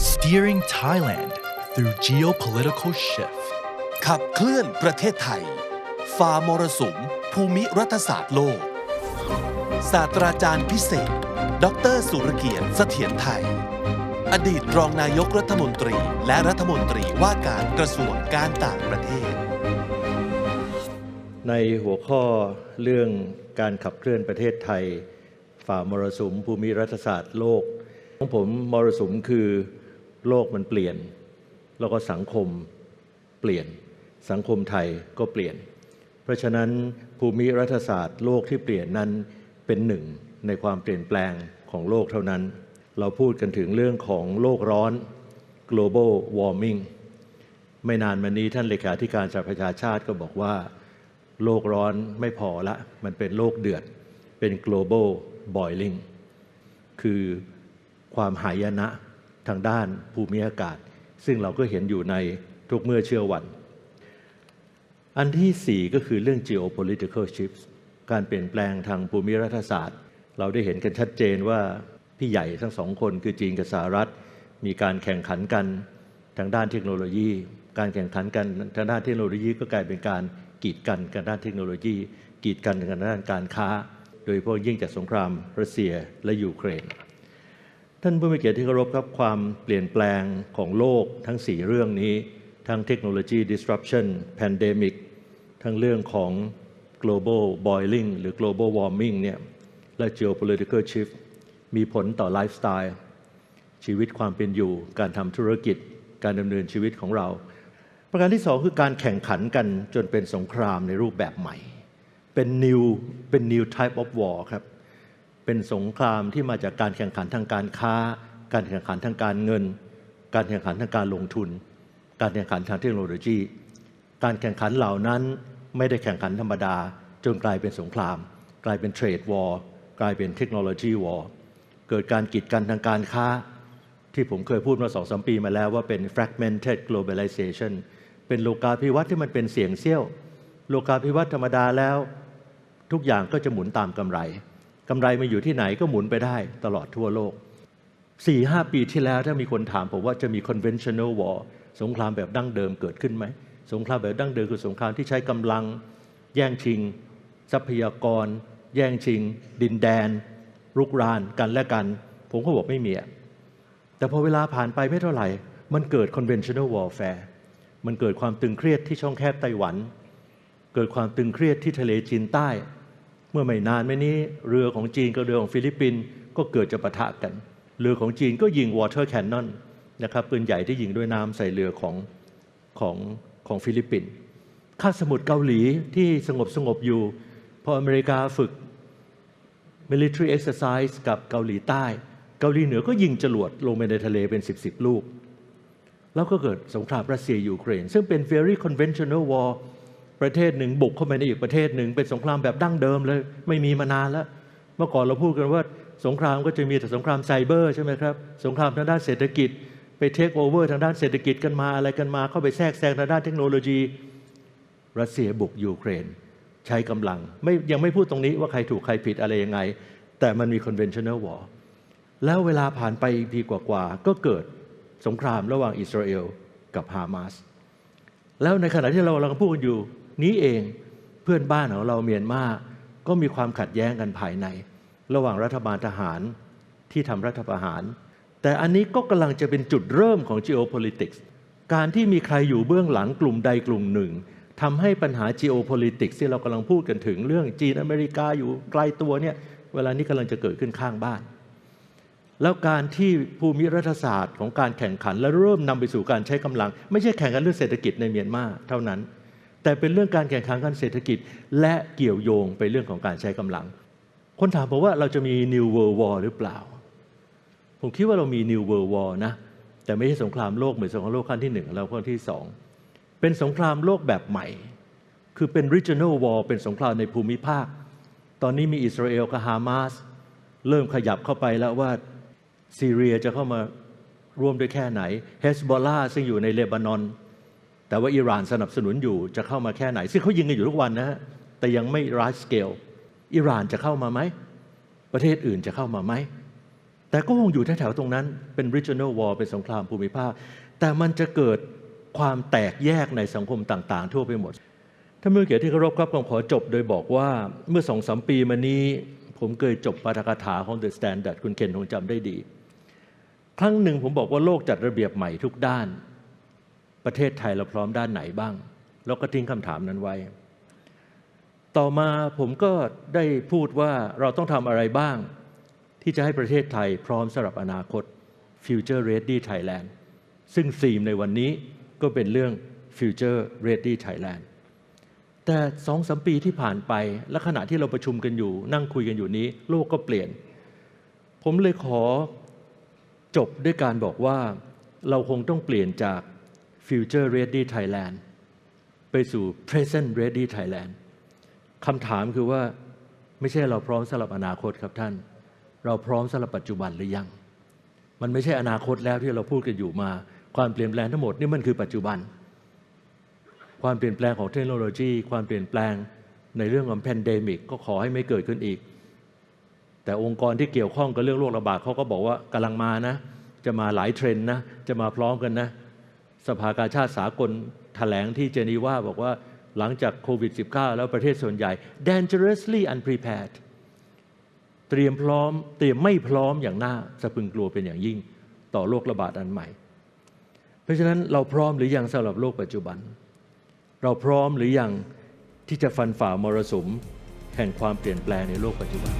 steering Thailand through geopolitical shift. ขับเคลื่อนประเทศไทย ฝ่ามรสุม ภูมิรัฐศาสตร์โลก ศาสตราจารย์พิเศษ ดรสุรเกียรติเสถียรไทย อดีตรองนายกรัฐมนตรี และรัฐมนตรีว่าการกระทรวงการต่างประเทศ ในหัวข้อเรื่องการขับเคลื่อนประเทศไทย ฝ่ามรสุมภูมิรัฐศาสตร์โลกของผมมรสุมคือ โลกมันเปลี่ยน แล้วก็สังคมเปลี่ยน สังคมไทยก็เปลี่ยน เพราะฉะนั้นภูมิรัฐศาสตร์โลกที่เปลี่ยนนั้นเป็นหนึ่งในความเปลี่ยนแปลงของโลกเท่านั้น เราพูดกันถึงเรื่องของโลกร้อน global warming ไม่นานมานี้ท่านเลขาธิการสหประชาชาติก็บอกว่า โลกร้อนไม่พอละ มันเป็นโลกเดือด เป็น global boiling คือความหายนะ ทางด้านภูมิอากาศ ซึ่งเราก็เห็นอยู่ในทุกเมื่อเชื่อวัน อันที่สี่ก็คือเรื่อง geopolitical shifts การเปลี่ยนแปลงทางภูมิรัฐศาสตร์ เราได้เห็นกันชัดเจนว่าพี่ใหญ่ทั้งสองคนคือจีนกับสหรัฐ มีการแข่งขันกันทางด้านเทคโนโลยี การแข่งขันกันทางด้านเทคโนโลยีก็กลายเป็นการกีดกันกันด้านเทคโนโลยี กีดกันกันด้านการค้า โดยเฉพาะยิ่งจากสงครามรัสเซียและยูเครน ท่านผู้มีเกียรติที่เคารพครับความเปลี่ยนแปลงของโลกทั้ง 4 เรื่องนี้ ทั้งเทคโนโลยี disruption pandemic ทั้งเรื่องของ global boiling หรือ global warming เนี่ยและ geopolitical shift มีผลต่อไลฟ์สไตล์ชีวิตความเป็นอยู่ การทำธุรกิจ การดำเนินชีวิตของเรา ประการที่สองคือการแข่งขันกันจนเป็นสงครามในรูปแบบใหม่ เป็น new เป็น new type of war ครับ เป็นสงครามที่มาจากการแข่งขันทางการค้า การแข่งขันทางการเงิน การแข่งขันทางการลงทุน การแข่งขันทางเทคโนโลยี การแข่งขันเหล่านั้นไม่ได้แข่งขันธรรมดา จนกลายเป็นสงคราม กลายเป็นเทรดวอร์กลายเป็นเทคโนโลยีวอร์เกิดการกีดกันทางการค้า ที่ผมเคยพูดมาสองสมปีมาแล้วว่าเป็น fragmented globalization เป็นโลกาภิวัตน์ที่มันเป็นเสียงเซี่ยว โลกาภิวัตน์ธรรมดาแล้ว ทุกอย่างก็จะหมุนตามกำไร กำไรมาอยู่ที่ไหนก็หมุนไปได้ตลอดทั่วโลก 4-5หปีที่แล้วถ้ามีคนถามผมว่าจะมี conventional war สงครามแบบดั้งเดิมเกิดขึ้นไหม สงครามแบบดั้งเดิมคือสงครามที่ใช้กำลัง แย่งชิง ทรัพยากร แย่งชิง ดินแดน รุกรานกันและกัน ผมก็บอกไม่มีแต่พอเวลาผ่านไปไม่เท่าไหร่ มันเกิด conventional warfare มันเกิดความตึงเครียดที่ช่องแคบไต้หวัน เกิดความตึงเครียดที่ทะเลจีนใต้ เมื่อไม่นานไมานี้เรือของจีนกับเรือของฟิลิปปินส์ก็เกิดจะปะทะกัน เรือของจีนก็ยิง water cannon นนะครับปืนใหญ่ที่ยิงด้วยน้ำใส่เรือของของของฟิลิปปินส์คาสมุทรเกาหลีที่สงบสงบอยู่ พออเมริกาฝึก military exercise กับเกาหลีใต้ เกาหลีเหนือก็ยิงจรวดลงไปในทะเลเป็น 10บสลูก แล้วก็เกิดสงครามรัสเซียยูเครน ซึ่งเป็น very conventional war ประเทศหนึ่งบุกเข้าไปในอีกประเทศหนึ่ง เป็นสงครามแบบดั้งเดิมเลย ไม่มีมานานแล้ว เมื่อก่อนเราพูดกันว่าสงครามก็จะมีแต่สงครามไซเบอร์ใช่ไหมครับสงครามทางด้านเศรษฐกิจ ไปเทคโอเวอร์ทางด้านเศรษฐกิจกันมาอะไรกันมา เข้าไปแทรกแซงทางด้านเทคโนโลยีรัสเซียบุกยูเครน ใช้กำลังไม่ยังไม่พูดตรงนี้ว่าใครถูกใครผิดอะไรยังไง แต่มันมี conventional war แล้วเวลาผ่านไปอีกปีกว่าๆก็เกิดสงครามระหว่างอิสราเอลกับฮามาสแล้วในขณะที่เรากำลังพูดกันอยู่ นี้เองเพื่อนบ้านของเราเมียนมาก็มีความขัดแย้งกันภายใน ระหว่างรัฐบาลทหารที่ทำรัฐประหาร แต่อันนี้ก็กำลังจะเป็นจุดเริ่มของ geopolitics การที่มีใครอยู่เบื้องหลังกลุ่มใดกลุ่มหนึ่งทำให้ปัญหา geopolitics ที่เรากำลังพูดกันถึงเรื่องจีนอเมริกาอยู่ไกลตัวเนี่ยเวลานี้กำลังจะเกิดขึ้นข้างบ้าน แล้วการที่ภูมิรัฐศาสตร์ของการแข่งขันและเริ่มนำไปสู่การใช้กำลัง ไม่ใช่แข่งกันเรื่องเศรษฐกิจในเมียนมาเท่านั้น แต่เป็นเรื่องการแข่งขันกันเศรษฐกิจ และเกี่ยวโยงไปเรื่องของการใช้กำลัง คนถามผมว่าเราจะมี New World War หรือเปล่า ผมคิดว่าเรามี New World War นะ แต่ไม่ใช่สงครามโลกเหมือนสงครามโลกครั้งที่หนึ่งแล้วครั้งที่สองเป็นสงครามโลกแบบใหม่ คือเป็น regional war เป็นสงครามในภูมิภาค ตอนนี้มีอิสราเอลกับฮามาสเริ่มขยับเข้าไปแล้วว่าซีเรียจะเข้ามาร่วมด้วยแค่ไหนเฮสบอลลาซึ่งอยู่ในเลบานอน แต่ว่าอิหร่านสนับสนุนอยู่จะเข้ามาแค่ไหน ซึ่งเขายิงกันอยู่ทุกวันนะฮะแต่ยังไม่ large scale อิหร่านจะเข้ามาไหม ประเทศอื่นจะเข้ามาไหม แต่ก็คงอยู่แถวๆตรงนั้นเป็น regional war เป็นสงครามภูมิภาค แต่มันจะเกิดความแตกแยกในสังคมต่างๆ ทั่วไปหมดท่านผู้เกียรติที่เคารพครับผมขอจบโดยบอกว่าเมื่อสองสมปีมานี้ผมเคยจบปาฐกถาของ The Standard คุณเคนคงจำได้ดี ครั้งหนึ่งผมบอกว่าโลกจัดระเบียบใหม่ทุกด้าน ประเทศไทยเราพร้อมด้านไหนบ้างแล้วก็ทิ้งคำถามนั้นไว้ ต่อมาผมก็ได้พูดว่าเราต้องทำอะไรบ้าง ที่จะให้ประเทศไทยพร้อมสำหรับอนาคต Future Ready Thailand ซึ่งธีมในวันนี้ก็เป็นเรื่อง Future Ready Thailand แต่สองสมปีที่ผ่านไป และขณะที่เราประชุมกันอยู่ นั่งคุยกันอยู่นี้ โลกก็เปลี่ยน ผมเลยขอจบด้วยการบอกว่าเราคงต้องเปลี่ยนจาก Future Ready Thailand ไปสู่ Present Ready Thailand คำถามคือว่าไม่ใช่เราพร้อมสำหรับอนาคตครับท่าน เราพร้อมสำหรับปัจจุบันหรือยัง มันไม่ใช่อนาคตแล้วที่เราพูดกันอยู่มา ความเปลี่ยนแปลงทั้งหมดนี่มันคือปัจจุบัน ความเปลี่ยนแปลงของเทคโนโลยี ความเปลี่ยนแปลงในเรื่องของแพนเดมิกก็ขอให้ไม่เกิดขึ้นอีก แต่องค์กรที่เกี่ยวข้องกับเรื่องโรคระบาดเขาก็บอกว่ากำลังมานะ จะมาหลายเทรนด์นะ จะมาพร้อมกันนะ สภากาชาติสากลแถลงที่เจนีวาบอกว่าหลังจากโควิด -19 แล้วประเทศส่วนใหญ่ dangerously unprepared เตรียมพร้อม เตรียมไม่พร้อมอย่างน่าสะพึงกลัวเป็นอย่างยิ่งต่อโรคระบาดอันใหม่ เพราะฉะนั้นเราพร้อมหรือยังสำหรับโลกปัจจุบัน เราพร้อมหรือยังที่จะฟันฝ่ามรสุม แห่งความเปลี่ยนแปลงในโลกปัจจุบัน